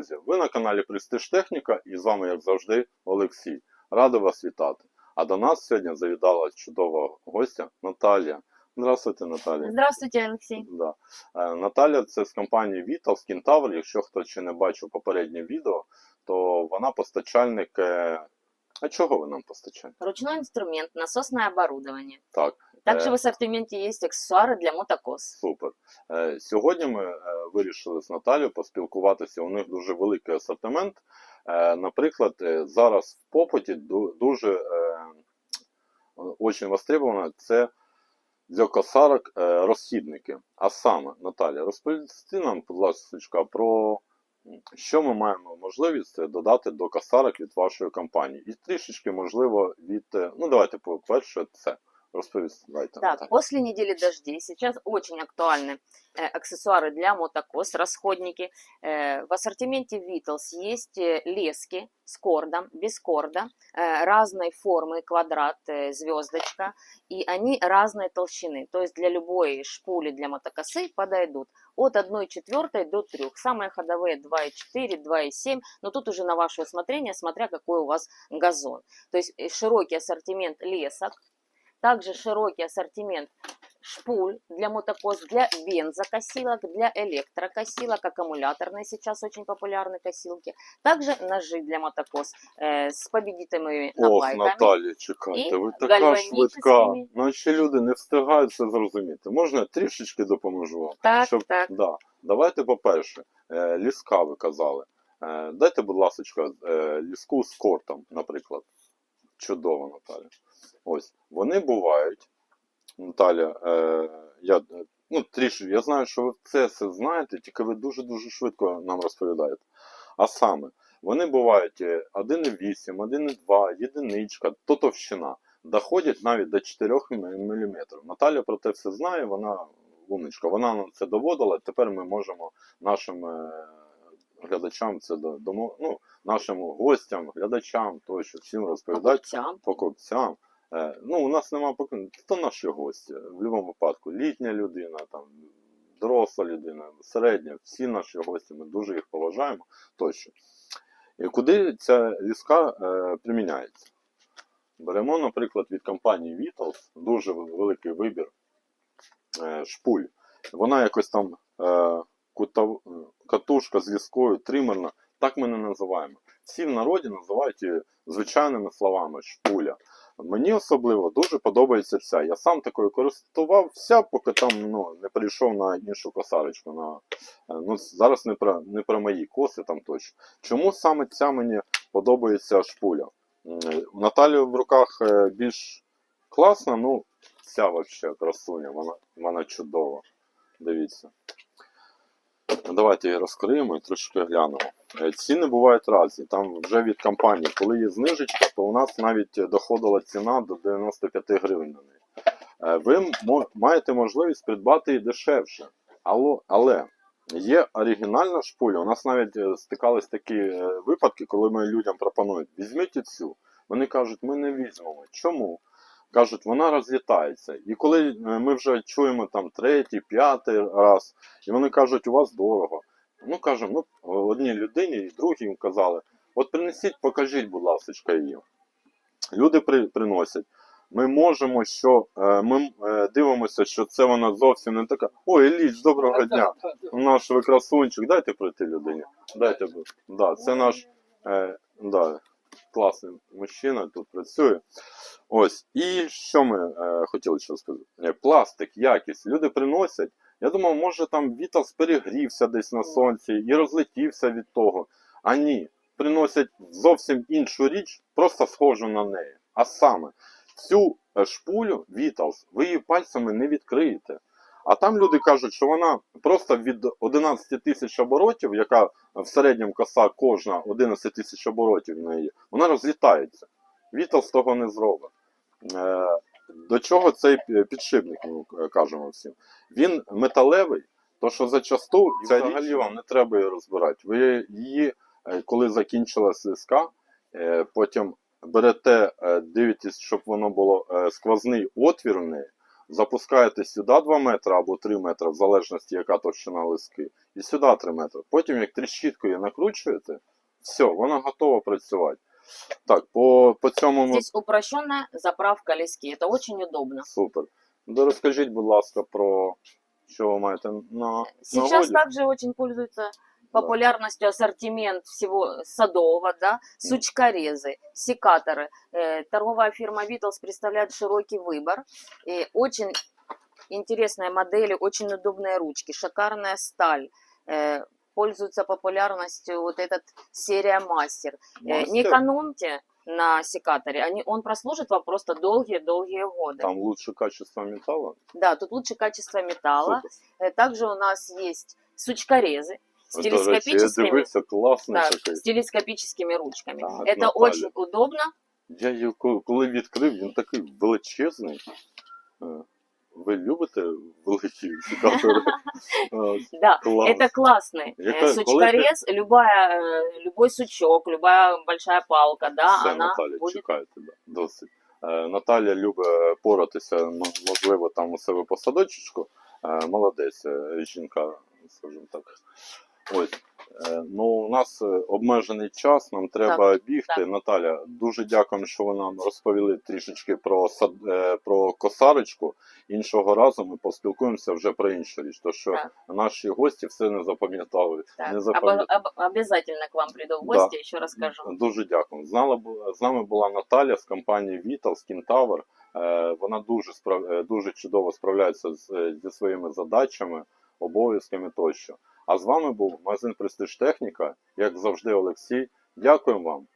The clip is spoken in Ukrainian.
друзі! Ви на каналі Престиж Техніка і з вами, як завжди, Олексій. Радий вас вітати. А до нас сьогодні завітала чудова гостя Наталія. Здравствуйте, Наталія. Здравствуйте, Алексей. Да. Е, Наталя це з компанії Vitals Kentaur. Якщо хто ще не бачив попереднє відео, то вона постачальник. е, А чого ви нам постачаєте? Ручной инструмент, насосное оборудование. Так, Также Э. в ассортименте есть аксессуары для мотокос. Супер. Е, Сьогодні ми е, вирішили з Наталією поспілкуватися. У них дуже великий асортимент. Е, Наприклад, е, зараз в попиті ду- дуже е, очень востребовано це для косарок розхідники. А саме, Наталя, розповісти нам, будь ласка, про що ми маємо можливість додати до косарок від вашої компанії. І трішечки, можливо, від. Ну, давайте по-перше, це розповісти. Давайте, Так, после недели дождей сейчас очень актуальны э, аксессуары для мотокос, расходники. Э, в ассортименте Vitals есть э, лески с кордом, без корда, э, разной формы, квадрат, э, звездочка, и они разной толщины. То есть для любой шпули для мотокосы подойдут от 1 четвертой до 3. Самые ходовые 2,4, 2,7, но тут уже на ваше усмотрение, смотря какой у вас газон. То есть э, широкий ассортимент лесок, также широкий ассортимент шпуль для мотокос, для бензокосилок, для электрокосилок, аккумуляторные сейчас очень популярны косилки. Также ножи для мотокос э, с победителями Ох, наплайками. Наталі, чекайте, І ви така гальванічними. швидка. Наші люди не встигають це зрозуміти. Можна я трішечки допоможу вам? Так, Щоб- так. Да. Давайте, по-перше, е, ліска ви казали. Е, Дайте, будь ласка, ліску з кортом, наприклад. Чудово, Наталя. Ось, вони бувають. Наталя, е, я, е, ну, трішки, я знаю, що ви це все знаєте, тільки ви дуже-дуже швидко нам розповідаєте. А саме, вони бувають е, 1,8, 1,2, єдиничка, то товщина. Доходять навіть до 4 мм. Наталя про те все знає, вона умничка. Вона нам це доводила. Тепер ми можемо нашим е, глядачам це домо, ну, нашим гостям, глядачам, тощо всім розповідати Покупцям. покупцям. Е, ну, у нас немає покупців, то наші гості. В будь-якому випадку. Літня людина, там, доросла людина, середня, всі наші гості, ми дуже їх поважаємо тощо. І куди ця ліска е, приміняється? Беремо, наприклад, від компанії Vitals дуже великий вибір е, шпуль. Вона якось там е. Катушка з ліскою, тримерна, так ми не називаємо. Всі в народі називають її звичайними словами шпуля. Мені особливо дуже подобається ця. Я сам такою користувався, поки там ну, не перейшов на іншу косарочку. На, е, ну, зараз не про, не про мої коси там точно. Чому саме ця мені подобається шпуля? У Наталі в руках е, більш класна, ну ця вообще красуня, вона, вона чудова. Дивіться. Давайте її розкриємо і трошки глянемо. Е, Ціни бувають різні. Там вже від компанії, коли є знижечка, то у нас навіть доходила ціна до 95 гривень на неї. Е, Ви маєте можливість придбати і дешевше. Але є оригінальна шпуля. У нас навіть е, стикались такі е, випадки, коли ми людям пропонують, візьміть цю. Вони кажуть, ми не візьмемо. Чому? Кажуть, вона розлітається. І коли е, ми вже чуємо там третій, п'ятий раз, і вони кажуть, у вас дорого. Ну, кажемо, ну, одній людині і другій їм казали, от принесіть, покажіть, будь ласка, її. Люди при, приносять. Ми можемо, що е, ми е, дивимося, що це вона зовсім не така. Ой, Ілліч, доброго дня. Наш ви красунчик, дайте пройти людині. Дайте, да, це наш да, класний мужчина тут працює. Ось. І що ми е, хотіли ще сказати? Е, Пластик, якість. Люди приносять. Я думав, може там Вітас перегрівся десь на сонці і розлетівся від того. А ні, приносять зовсім іншу річ, просто схожу на неї. А саме, цю е, шпулю Віталс ви її пальцями не відкриєте. А там люди кажуть, що вона просто від 11 тисяч оборотів, яка в середньому коса кожна 11 тисяч оборотів в неї, вона розлітається. Віталс того не зробить. Е, До чого цей підшипник, ми е, кажемо всім? Він металевий, то що зачасту і взагалі вам не треба її розбирати. Ви її, е, коли закінчилась лиска, е, потім берете, дивитесь, щоб воно було сквозний отвір в неї, запускаєте сюди 2 метри або 3 метри, в залежності, яка товщина лиски, і сюди 3 метри. Потім, як тріщіткою накручуєте, все, вона готова працювати. Так, по, по цьому ми Здесь упрощенная заправка лески. Это очень удобно. супер. Ну, розкажіть, будь ласка, про що ви маєте на Сейчас нагоді. также очень пользуется популярностью ассортимент всего садового, да, сучкорезы, секаторы. Э, торговая фирма Vittles представляет широкий выбор. И очень интересные модели, очень удобные ручки, шикарная сталь. Э, пользуется популярностью вот этот серия Мастер. Э, не Мастер, экономьте на секаторе, они, он прослужит вам просто долгие-долгие годы. Там лучше качество металла. Да, тут лучше качество металла. Супер. Также у нас есть сучкорезы с До речі, я телескопическими, дивився, класний да, такий. с телескопическими ручками. Так, Это Наталья. очень удобно. Я його коли- коли відкрив, він такий величезний. Е, Ви любите великі секатори? Е, Да, Класс. это классный Я э, как- сучкорез. Любая, э, любой сучок, любая большая палка, да, Все, она Наталя, будет чекайте, да, досить. Е, Наталя любить поратися, м- можливо, там у себе по садочку. Е, Молодець е, жінка, скажімо так. Ось. Е, Ну, у нас е, обмежений час, нам треба бігти. так. Наталя, дуже дякуємо, що ви нам розповіли трішечки про сад, е, про косарочку. Іншого разу ми поспілкуємося вже про іншу річ. То що Так. наші гості все не запам'ятали. так. Не запам'ятали. об- обязательно к вам приду в Да. гости, еще расскажу. Дуже дякую. З нами, з нами була Наталя з компанії Vitals Kentaur. Е, Вона дуже справ... дуже чудово справляється з, зі своїми задачами, обов'язками тощо. А з вами був магазин Престиж Техніка, як завжди, Олексій. Дякую вам.